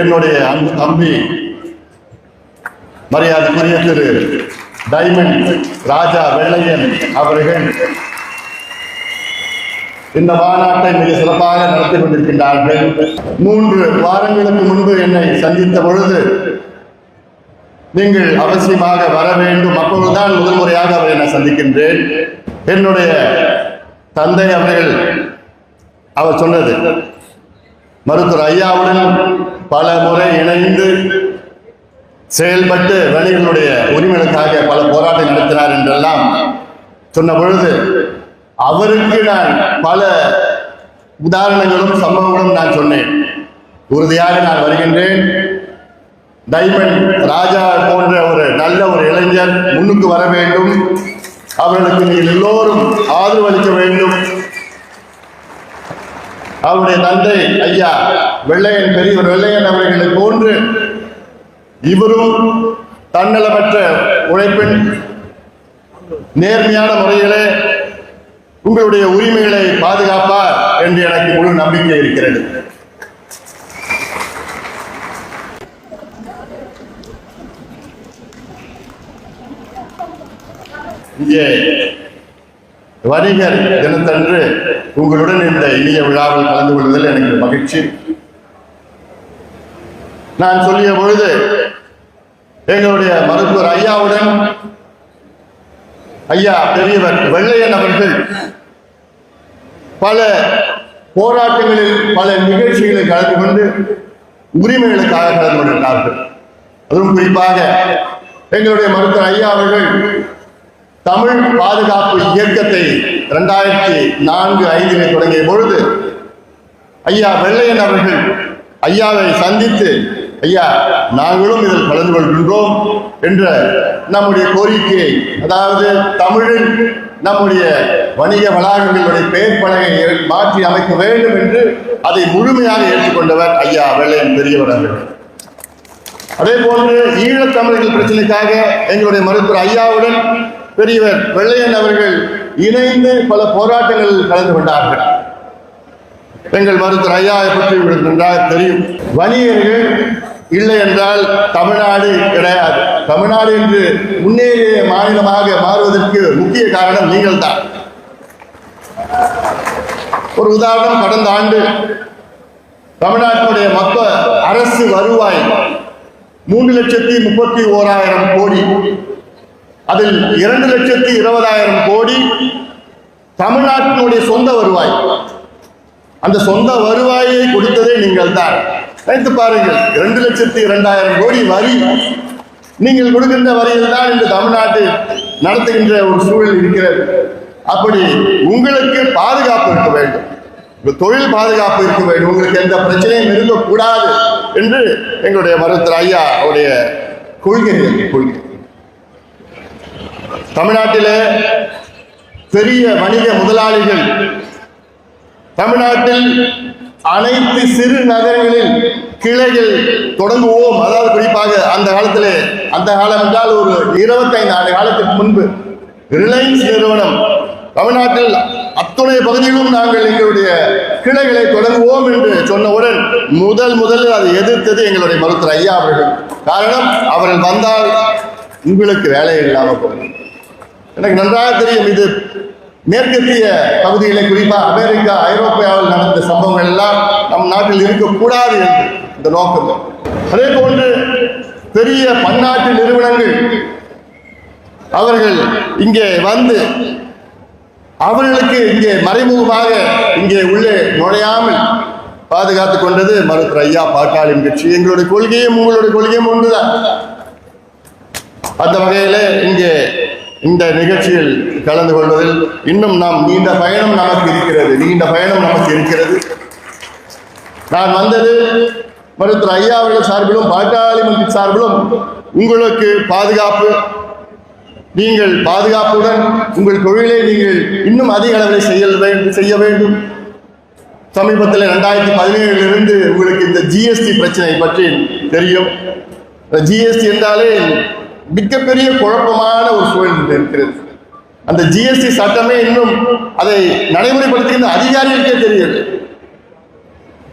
என்னுடைய அன்பு தம்பி மரியாதைக்குரிய திரு டைமண்ட் ராஜா வெள்ளையன் அவர்கள் இந்த மாநாட்டை மிக சிறப்பாக நடத்தி கொண்டிருக்கின்றார்கள். மூன்று வாரங்களுக்கு முன்பு என்னை சந்தித்த பொழுது நீங்கள் அவசியமாக வர வேண்டும். அப்பொழுதுதான் முதல் முறையாக அவரை நான் சந்திக்கின்றேன். என்னுடைய தந்தை அவர்கள் அவர் சொன்னது மருத்துவர் ஐயாவுடன் பல முறை இணைந்து செயல்பட்டு வணிகர்களுடைய உரிமைகளுக்காக பல போராட்டம் நடத்தினார் என்றெல்லாம் சொன்ன பொழுது அவருக்கு நான் பல உதாரணங்களும் சம்பவங்களும் நான் சொன்னேன். உறுதியாக நான் வருகின்றேன். டைமண்ட் ராஜா போன்ற ஒரு நல்ல ஒரு இளைஞர் முன்னுக்கு வர வேண்டும். அவர்களுக்கு நீங்கள் எல்லோரும் ஆதரவு அளிக்க வேண்டும். அவருடைய தந்தை ஐயா வெள்ளையன் பெரியவர் வெள்ளையன் அவர்களை போன்று இவரும் தன்னலமற்ற உழைப்பின் நேர்மையான முறையிலே உங்களுடைய உரிமைகளை பாதுகாப்பார் என்று எனக்கு முழு நம்பிக்கை இருக்கிறது. இங்கே வணிகர் தினத்தன்று உங்களுடன் இந்த இனிய விழாவில் கலந்து கொள்வதில் எனக்கு மகிழ்ச்சி. நான் சொல்லிய பொழுது எங்களுடைய மருத்துவர் ஐயாவுடன் ஐயா பெரியவர் வெள்ளையன் அவர்கள் பல போராட்டங்களில் பல நிகழ்ச்சிகளில் கலந்து கொண்டு உரிமைகளுக்காக கலந்து கொண்டிருந்தார்கள். அதுவும் குறிப்பாக எங்களுடைய மருத்துவர் ஐயா அவர்கள் தமிழ் பாதுகாப்பு இயக்கத்தை இரண்டாயிரத்தி நான்கு ஐந்திலே தொடங்கிய பொழுது ஐயா வெள்ளையன் அவர்கள் ஐயாவை சந்தித்து ஐயா நாங்களும் இதில் கலந்து கொள்கின்றோம் என்ற நம்முடைய கோரிக்கையை அதாவது தமிழில் நம்முடைய வணிக வளாகங்களுடைய பெயர் பலகை மாற்றி அமைக்க வேண்டும் என்று அதை முழுமையாக ஏற்றுக்கொண்டவர் ஐயா வெள்ளையன் பெரியவர் அவர்கள். அதே போன்று ஈழத்தமிழர்கள் பிரச்சனைக்காக எங்களுடைய மருத்துவர் ஐயாவுடன் பெரியவர் வெள்ளையன் அவர்கள் இணைந்து பல போராட்டங்களில் கலந்து கொண்டார்கள். எங்கள் மருத்துவர் ஐயாவை பற்றி உங்களுக்கு தெரியும். வணிகர்கள் இல்லை என்றால் தமிழ்நாடு கிடையாது. தமிழ்நாடு என்று முன்னேறிய மாநிலமாக மாறுவதற்கு முக்கிய காரணம் நீங்கள் தான் ஒரு உதாரணம் கடந்த ஆண்டு தமிழ்நாட்டினுடைய மொத்த அரசு வருவாய் மூன்று லட்சத்தி முப்பத்தி ஓராயிரம் கோடி. அதில் இரண்டு லட்சத்தி இருபதாயிரம் கோடி தமிழ்நாட்டினுடைய சொந்த வருவாய். அந்த சொந்த வருவாயை கொடுத்ததே நீங்கள் தான் நினைத்து பாருங்கள் இரண்டு லட்சத்தி இரண்டாயிரம் கோடி வரி நீங்கள் கொடுக்கின்ற வரியில் தான் இந்த தமிழ்நாட்டில் நடத்துகின்ற ஒரு சூழல் இருக்கிறது. அப்படி உங்களுக்கு பாதுகாப்பு இருக்க வேண்டும். தொழில் பாதுகாப்பு இருக்க வேண்டும். உங்களுக்கு எந்த பிரச்சனையும் இருக்கக்கூடாது என்று எங்களுடைய மருத்துவர் ஐயா அவருடைய கொள்கை கொள்கை. தமிழ்நாட்டிலே பெரிய வணிக முதலாளிகள் தமிழ்நாட்டில் அனைத்து சிறு நகரங்களில் கிளைகள் தொடங்குவோம். அதாவது குறிப்பாக அந்த காலத்தில் அந்த காலம் என்றால் ஒரு இருபத்தைந்து ஆண்டு காலத்துக்கு முன்பு ரிலையன்ஸ் நிறுவனம் தமிழ்நாட்டில் அத்துணை பகுதிகளும் நாங்கள் எங்களுடைய கிளைகளை தொடங்குவோம் என்று சொன்னவுடன் முதல் முதலில் அதை எதிர்த்தது எங்களுடைய மருத்துவர் ஐயா அவர்கள். காரணம் அவர்கள் வந்தால் உங்களுக்கு வேலை இல்லாமல் போகும். எனக்கு நன்றாக தெரியும் இது மேற்கத்திய பகுதிகளை குறிப்பாக அமெரிக்கா ஐரோப்பியாவில் நடந்த சம்பவங்கள் எல்லாம் நம் நாட்டில் இருக்கக்கூடாது என்று இந்த நோக்கம். அதே போன்று பெரிய பன்னாட்டு நிறுவனங்கள் அவர்கள் இங்கே வந்து அவர்களுக்கு இங்கே மறைமுகமாக இங்கே உள்ளே நுழையாமல் பாதுகாத்துக் கொண்டது மருத்துவர் ஐயா பாட்டாளின் கட்சி. எங்களுடைய கொள்கையும் உங்களுடைய கொள்கையும் ஒன்றுதான். அந்த வகையிலே இங்கே இந்த நிகழ்ச்சியில் கலந்து கொள்வதில் இன்னும் நாம் நீண்ட பயணம் நமக்கு இருக்கிறது. நீண்ட பயணம் நமக்கு இருக்கிறது. நான் வந்தது மருத்துவர் ஐயா அவர்கள் சார்பிலும் பாட்டாளி மன்ற சார்பிலும் உங்களுக்கு பாதுகாப்பு. நீங்கள் பாதுகாப்புடன் உங்கள் தொழிலை நீங்கள் இன்னும் அதிக அளவில் செய்ய வேண்டும் செய்ய வேண்டும். சமீபத்தில் ரெண்டாயிரத்தி பதினேழுலிருந்து உங்களுக்கு இந்த ஜிஎஸ்டி பிரச்சனை பற்றி தெரியும். ஜிஎஸ்டி என்றாலே மிகப்பெரிய குழப்பமான ஒரு சூழல் இருக்கிறது. அந்த ஜிஎஸ்டி சட்டமே இன்னும் அதை நடைமுறைப்படுத்துகின்ற அதிகாரிகளுக்கே தெரியுது.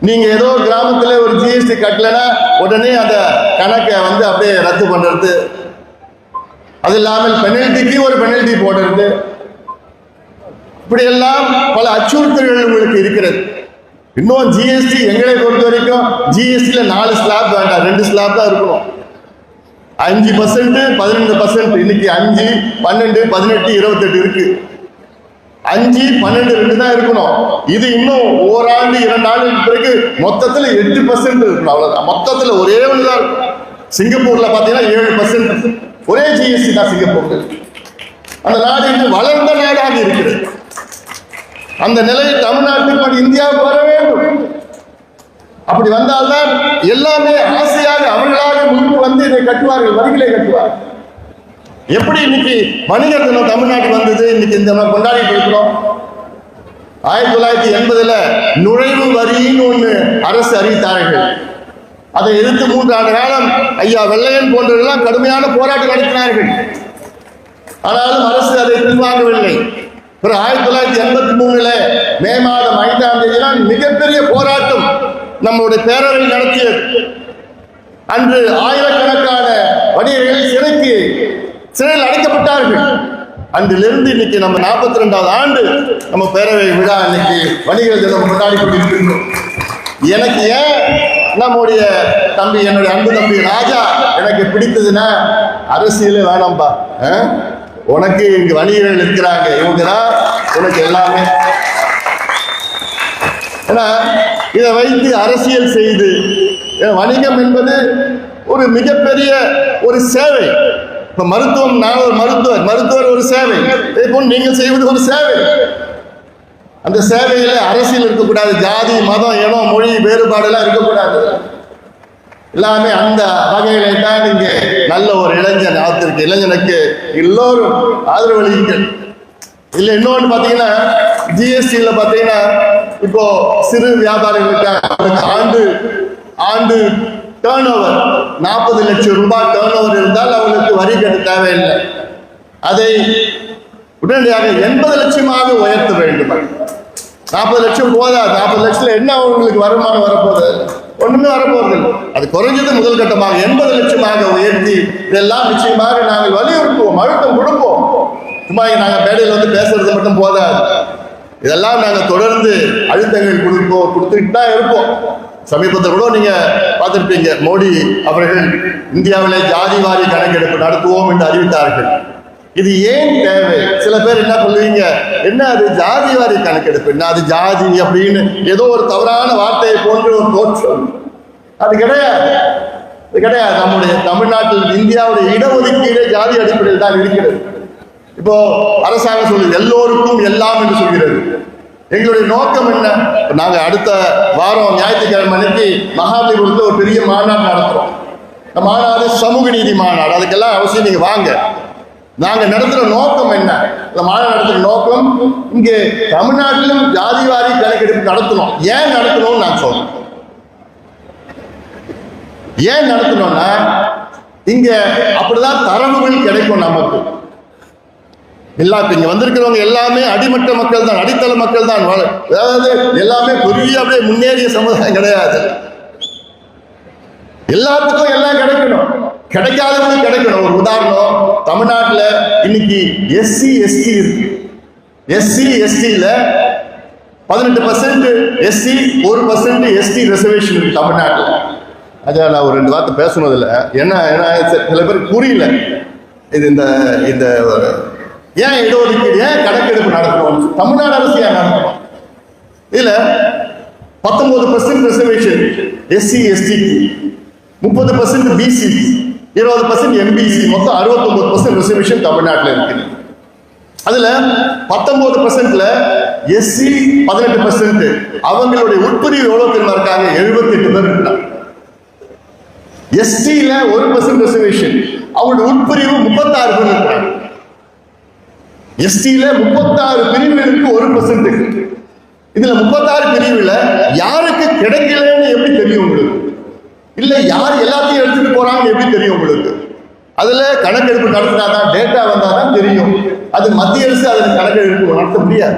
நீங்க ஏதோ கிராமத்துல ஒரு ஜிஎஸ்டி கட்டலைன்னா உடனே அந்த கணக்கை வந்து அப்படியே ரத்து பண்றது. அது இல்லாமல் பெனல்டிக்கு ஒரு பெனல்டி போடுறது. இப்படியெல்லாம் பல அச்சுறுத்தல்கள் உங்களுக்கு இருக்கிறது. இன்னும் ஜிஎஸ்டி எங்களை பொறுத்த வரைக்கும் ஜிஎஸ்டியில் நாலு ஸ்லாப் வேண்டாம். ரெண்டு ஸ்லாப் தான் இருக்கணும். அஞ்சு பர்சன்ட் பதினெண்டு பர்சன்ட் இன்னைக்கு அஞ்சு பன்னெண்டு பதினெட்டு இருபத்தெட்டு இருக்கு. அஞ்சு பன்னெண்டு ரெண்டு தான் இருக்கணும். இது இன்னும் ஓராண்டு இரண்டு ஆண்டுக்கு பிறகு மொத்தத்துல எட்டு பர்சன்ட் இருக்கணும். அவ்வளவுதான். மொத்தத்துல ஒரே ஒன்று தான் இருக்கும். சிங்கப்பூர்ல பாத்தீங்கன்னா ஏழு பர்சன்ட் ஒரே ஜிஎஸ்டி தான் சிங்கப்பூர்ல. அந்த நாடு இன்னும் வளர்ந்த நாடாக இருக்கிறது. அந்த நிலையை தமிழ்நாட்டுக்கு இந்தியாவுக்கு வர வேண்டும். அப்படி வந்தால்தான் எல்லாமே ஆசையாக அவர்களாக முன்பு வந்து இதை கட்டுவார்கள் வரிகளை கட்டுவார்கள். எப்படி இன்னைக்கு மனிதர் தினம் தமிழ்நாட்டுக்கு வந்தது? இன்னைக்கு இந்த மாதிரி கொண்டாடிட்டு இருக்கிறோம் ஆயிரத்தி தொள்ளாயிரத்தி எண்பதுல நுழைவு வரின்னு ஒண்ணு அரசு அறிவித்தார்கள். அதை எதிர்த்து மூன்று ஆண்டு காலம் ஐயா வெள்ளையன் போன்றவர்கள்லாம் கடுமையான போராட்டம் நடத்தினார்கள். ஆனாலும் அரசு அதை பின்வாங்கவில்லை. பிறகு ஆயிரத்தி தொள்ளாயிரத்தி எண்பத்தி மூணுல மே மாதம் ஐந்தாம் தேதி மிகப்பெரிய போராட்டம் நம்மளுடைய பேரவை நடத்தியது. அன்று ஆயிரக்கணக்கான வணிகர்கள் சிறைக்கு சிறையில் அடைக்கப்பட்டார்கள். அன்றிலிருந்து இன்னைக்கு நம்ம நாற்பத்தி ரெண்டாவது ஆண்டு நம்ம பேரவை விழா இன்னைக்கு வணிகர் தினம் கொண்டாடி கொண்டிருக்கின்றோம். எனக்கு ஏன் நம்முடைய தம்பி என்னுடைய அன்பு தம்பி ராஜா எனக்கு பிடித்ததுன்னா அரசியலே வேணாம்பா ஆ? உனக்கு இங்க வணிகர்கள் இருக்கிறாங்க இவங்க தான் உனக்கு எல்லாமே. ஏன்னா இதை வைத்து அரசியல் செய்து வணிகம் என்பது ஒரு மிகப்பெரிய ஒரு சேவை. இப்ப மருத்துவம் நான் ஒரு மருத்துவர் மருத்துவர் ஒரு சேவை. இதே போல் நீங்கள் செய்வது ஒரு சேவை. அந்த சேவையில அரசியல் இருக்கக்கூடாது. ஜாதி மதம் இனம் மொழி வேறுபாடெல்லாம் இருக்கக்கூடாது. எல்லாமே அந்த வகையில தான் நீங்க நல்ல ஒரு இளைஞன் ஆத்திருக்கு. இளைஞனுக்கு எல்லோரும் ஆதரவளிங்கள் இல்லை இன்னொன்று பார்த்தீங்கன்னா ஜிஎஸ்டியில் பார்த்தீங்கன்னா இப்போ சிறு வியாபாரிகளுக்கு ஆண்டு ஆண்டு டேர்ன் ஓவர் நாற்பது லட்சம் ரூபாய் டேர்ன் ஓவர் இருந்தால் அவங்களுக்கு வரி கட்ட தேவையில்லை. அதை உடனடியாக எண்பது லட்சமாக உயர்த்த வேண்டும். நாற்பது லட்சம் போதாது நாற்பது லட்சத்தில் என்ன அவங்களுக்கு வருமானம் வரப்போகுது? ஒன்றுமே வரப்போறது இல்லை. அது குறைஞ்சது முதல் கட்டமாக எண்பது லட்சமாக உயர்த்தி இதெல்லாம் நிச்சயமாக நாங்கள் வலியுறுத்துவோம் அழுத்தம் கொடுப்போம். சும்மா நாங்கள் மேடையில் வந்து பேசுறது மட்டும் போதாது. இதெல்லாம் நாங்கள் தொடர்ந்து அழுத்தங்கள் கொடுப்போம் கொடுத்துட்டு தான் இருப்போம். சமீபத்தில் கூட நீங்க பார்த்துருப்பீங்க மோடி அவர்கள் இந்தியாவிலே ஜாதி வாரி கணக்கெடுப்பு நடத்துவோம் என்று அறிவித்தார்கள். இது ஏன் தேவை? சில பேர் என்ன சொல்லுவீங்க என்ன அது ஜாதி வாரி கணக்கெடுப்பு? என்ன அது ஜாதி அப்படின்னு ஏதோ ஒரு தவறான வார்த்தையை போன்ற ஒரு தோற்றம். அது கிடையாது. அது கிடையாது. நம்முடைய தமிழ்நாட்டில் இந்தியாவுடைய இடஒதுக்கீடு ஜாதி அடிப்படையில் தான் இருக்கிறது. இப்போ அரசாங்கம் சொல்லுது எல்லோருக்கும் எல்லாம் என்று சொல்கிறது. எங்களுடைய நோக்கம் என்ன? நாங்கள் அடுத்த வாரம் ஞாயிற்றுக்கிழமை அன்னைக்கு மகாபலிபுரத்தில் ஒரு பெரிய மாநாடு நடத்துகிறோம் இந்த மாநாடு சமூக நீதி மாநாடு. அதுக்கெல்லாம் அவசியம் நீங்கள் வாங்க. நாங்கள் நடத்துகிற நோக்கம் என்ன? இந்த மாநாடு நடத்துகிற நோக்கம் இங்கே தமிழ்நாட்டிலும் ஜாதிவாரி கணக்கெடுப்பு நடத்தணும். ஏன் நடத்தணும்னு நான் சொல்றேன். ஏன் நடத்தணும்னா இங்கே அப்படிதான் தரவுகள் கிடைக்கும் நமக்கு. எல்லா இங்கே வந்திருக்கிறவங்க எல்லாமே அடிமட்ட மக்கள் தான் அடித்தள மக்கள் தான் அதாவது எல்லாமே பெரிய அப்படியே முன்னேறிய சமுதாயம் கிடையாது. எல்லாத்துக்கும் எல்லாம் கிடைக்கணும். கிடைக்காதவங்களுக்கு கிடைக்கணும். ஒரு உதாரணம் தமிழ்நாட்டில் இன்னைக்கு எஸ்சி எஸ்டி இருக்கு. எஸ்சி எஸ்டியில் பதினெட்டு பர்சன்ட் எஸ்சி ஒரு பர்சன்ட் எஸ்டி ரிசர்வேஷன் இருக்கு தமிழ்நாட்டில். அஜா நான் ஒரு ரெண்டு வார்த்தை பேசணும் இல்லை என்ன ஏன்னா சில- சில பேருக்கு புரியல. இது இந்த இந்த ஏன் இடஒதுக்கீடு ஏன் கணக்கெடுப்பு நடத்தணும் தமிழ்நாடு அரசு ஏன் நடத்தணும் இதுல பத்தொன்பது பர்சன்ட் ரிசர்வேஷன் எஸ்சி எஸ்டி முப்பது பர்சன்ட் பிசி இருபது பர்சன்ட் எம்பிசி மொத்தம் அறுபத்தொன்பது பர்சன்ட் ரிசர்வேஷன் தமிழ்நாட்டில் இருக்குது. அதுல பத்தொன்பது பர்சன்ட்ல எஸ்சி பதினெட்டு பர்சன்ட் அவங்களுடைய உட்பிரிவு எவ்வளவு பேர் இருக்காங்க? எழுபத்தி எட்டு பேர் இருக்கிறாங்க எஸ்டியில ஒரு பர்சன்ட் ரிசர்வேஷன் அவங்களுடைய உட்பிரிவு முப்பத்தாறு பேர் இருக்கிறாங்க எஸ்டியில முப்பத்தாறு பிரிவுகளுக்கு ஒரு பர்சன்ட் இதுல முப்பத்தாறு பிரிவுல யாருக்கு கிடைக்கலன்னு எப்படி தெரியும் உங்களுக்கு? இல்ல யார் எல்லாத்தையும் எடுத்துட்டு போறாங்கன்னு எப்படி தெரியும் உங்களுக்கு? அதுல கணக்கெடுப்பு நடத்தினாதான் டேட்டா வந்தாதான் தெரியும். அது மத்திய அரசு அதுல கணக்கெடுப்பு நடத்த முடியாது.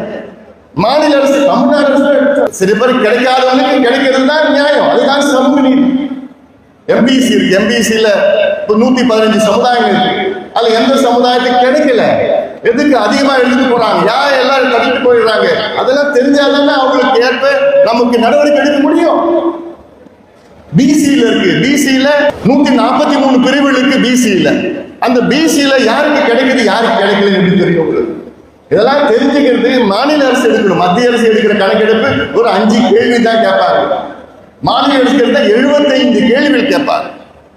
மாநில அரசு தமிழ்நாடு அரசு சில பேர் கிடைக்காதவனுக்கு கிடைக்கிறது தான் நியாயம். அதுதான் சமூக நீதி. எம்பிசி இருக்கு. எம்பிசியில இப்போ நூத்தி பதினஞ்சு சமுதாயங்கள் இருக்கு. அதுல எந்த சமுதாயத்துக்கு கிடைக்கல? எதுக்கு அதிகமா எடுத்துட்டு போறாங்க. யார் எல்லாரும் கட்டிட்டு போயிடுறாங்க? அதெல்லாம் தெரிஞ்சாதானே அவங்களுக்கு ஏற்ப நமக்கு நடவடிக்கை எடுக்க முடியும். பிசியில இருக்கு. பிசியில நூத்தி நாற்பத்தி மூணு பிரிவுகள் இருக்கு பிசியில அந்த பிசியில யாருக்கு கிடைக்குது யாருக்கு கிடைக்கல அப்படின்னு தெரியும் உங்களுக்கு? இதெல்லாம் தெரிஞ்சுக்கிறது மாநில அரசு எடுக்கணும். மத்திய அரசு எடுக்கிற கணக்கெடுப்பு ஒரு அஞ்சு கேள்வி தான் கேட்பாங்க. மாநில அரசு எடுத்தா எழுபத்தைந்து கேள்விகள் கேட்பாங்க.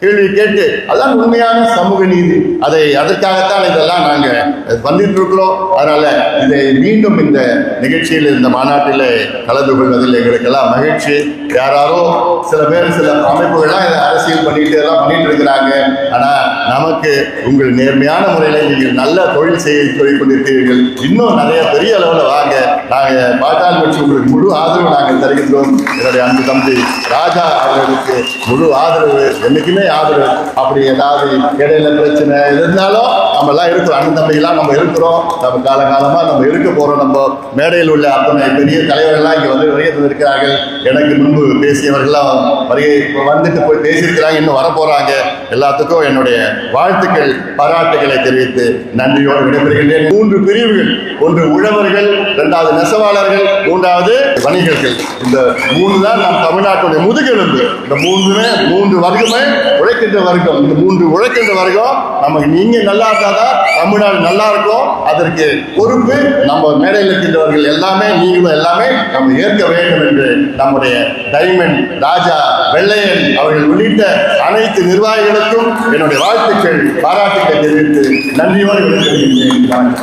கேள்வி கேட்டு அதான் உண்மையான சமூக நீதி. அதை அதற்காகத்தான் இதெல்லாம் நாங்கள் வந்துட்டு இருக்கிறோம் அதனால இதை மீண்டும் இந்த நிகழ்ச்சியில் இந்த மாநாட்டில் கலந்து கொள்வதில் எங்களுக்கெல்லாம் மகிழ்ச்சி. யாராரோ சில பேர் சில அமைப்புகள்லாம் இதை அரசியல் பண்ணிட்டு எல்லாம் பண்ணிட்டு இருக்கிறாங்க. ஆனால் நமக்கு உங்கள் நேர்மையான முறையில் நீங்கள் நல்ல தொழில் செய்ய தொழில் கொண்டிருக்கிறீர்கள் இன்னும் நிறைய பெரிய அளவில் வாங்க. நாங்கள் பாட்டாள் கட்சி உங்களுக்கு முழு ஆதரவு நாங்கள் தருகின்றோம். என்னுடைய அன்பு தம்பி ராஜா அவர்களுக்கு முழு ஆதரவு என்னைக்குமே ஆதரவு. அப்படி ஏதாவது இடையில பிரச்சனை இருந்தாலும் நம்ம எல்லாம் இருக்கிறோம். அண்ணன் தம்பிலாம் நம்ம இருக்கிறோம். நம்ம காலகாலமாக நம்ம இருக்க போகிறோம் நம்ம மேடையில் உள்ள அத்தனை பெரிய தலைவர்கள்லாம் இங்கே வந்து வருகை இருக்கிறார்கள் எனக்கு முன்பு பேசியவர்கள்லாம் வருகை வந்துட்டு போய் பேசியிருக்கிறாங்க இன்னும் வர போகிறாங்க எல்லாத்துக்கும் என்னுடைய வாழ்த்துக்கள் பாராட்டுகளை தெரிவித்து நன்றியோடு விடைபெறுகின்றேன். மூன்று பிரிவுகள். ஒன்று உழவர்கள் இரண்டாவது நெசவாளர்கள் மூன்றாவது வணிகர்கள். இந்த மூணு தான் நம் தமிழ்நாட்டுடைய முதுகெலும்பு. இந்த மூன்றுமே மூன்று வர்க்கமே உழைக்கின்ற வர்க்கம். இந்த மூன்று உழைக்கின்ற வர்க்கம் நமக்கு நீங்க நல்லா இருந்தாதான் தமிழ்நாடு நல்லா இருக்கும் அதற்கு பொறுப்பு நம்ம மேடையில் இருக்கின்றவர்கள் எல்லாமே நீங்களும் எல்லாமே நம்ம ஏற்க வேண்டும் என்று நம்முடைய டைமண்ட் ராஜா வெள்ளையன் அவர்கள் உள்ளிட்ட அனைத்து நிர்வாகிகளுக்கும் என்னுடைய வாழ்த்துக்கள் பாராட்டுக்கள் தெரிவித்து நன்றியோடு விடைபெறுகின்றேன்.